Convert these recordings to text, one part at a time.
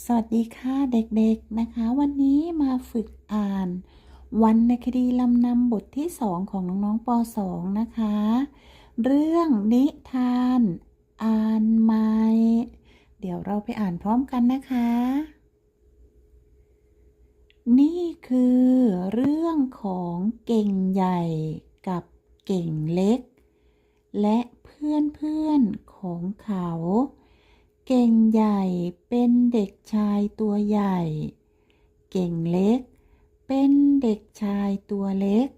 สวัสดีค่ะเด็กๆนะคะ วันนี้มาฝึกอ่าน วันในคดีลำนำบทที่สองของน้องๆป .2 นะคะ เรื่องนิทานอ่านใหม่เดี๋ยวเราไปอ่านพร้อมกันนะคะ นี่คือเรื่องของเก่งใหญ่กับเก่งเล็ก และเพื่อนๆของเขา เก่งใหญ่เป็นเด็กชายตัวใหญ่ เก่งเล็ก เป็นเด็กชายตัวเล็ก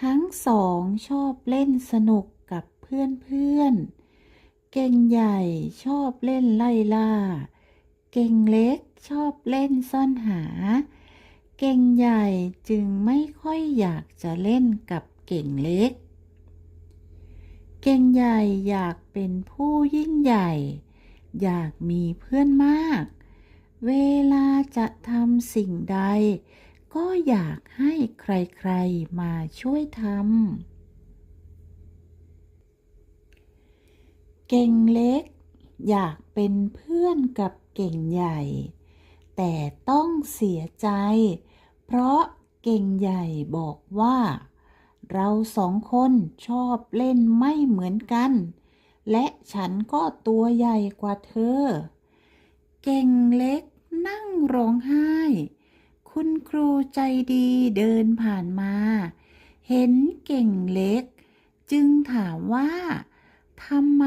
ทั้งสองชอบเล่นสนุกกับเพื่อนๆเก่งใหญ่ชอบเล่นไล่ล่า เก่งเล็กชอบเล่นซ่อนหา เก่งใหญ่จึงไม่ค่อยอยากจะเล่นกับเก่งเล็ก เก่งใหญ่อยากเป็นผู้ยิ่งใหญ่ อยากมีเพื่อนมาก เวลาจะทำสิ่งใด ก็อยากให้ใครๆมาช่วยทำ เก่งเล็ก อยากเป็นเพื่อนกับเก่งใหญ่ แต่ต้องเสียใจ เพราะเก่งใหญ่บอกว่า เราสองคนชอบเล่นไม่เหมือนกัน และฉันก็ตัวใหญ่กว่าเธอ เก่งเล็กนั่งร้องไห้ คุณครูใจดีเดินผ่านมา เห็นเก่งเล็ก จึงถามว่าทำไม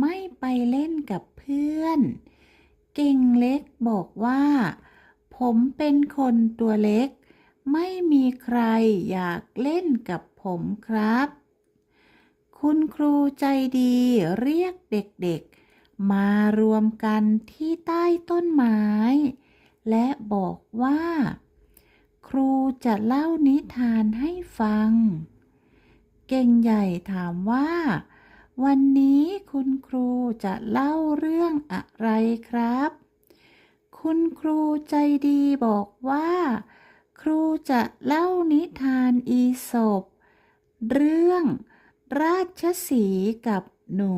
ไม่ไปเล่นกับเพื่อน เก่งเล็กบอกว่า ผมเป็นคนตัวเล็ก ไม่มีใครอยากเล่นกับผมครับ คุณครูใจดีเรียกเด็กๆ มารวมกันที่ใต้ต้นไม้ และบอกว่า ครูจะเล่านิทานให้ฟัง เก่งใหญ่ถามว่า วันนี้คุณครูจะเล่าเรื่องอะไรครับ คุณครูใจดีบอกว่า ครูจะเล่านิทานอีสปเรื่อง ราชสีกับหนู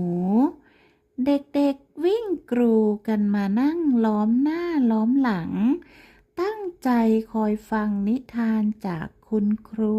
เด็กๆวิ่งกรูกันมานั่งล้อมหน้าล้อมหลัง ตั้งใจคอยฟังนิทานจากคุณครู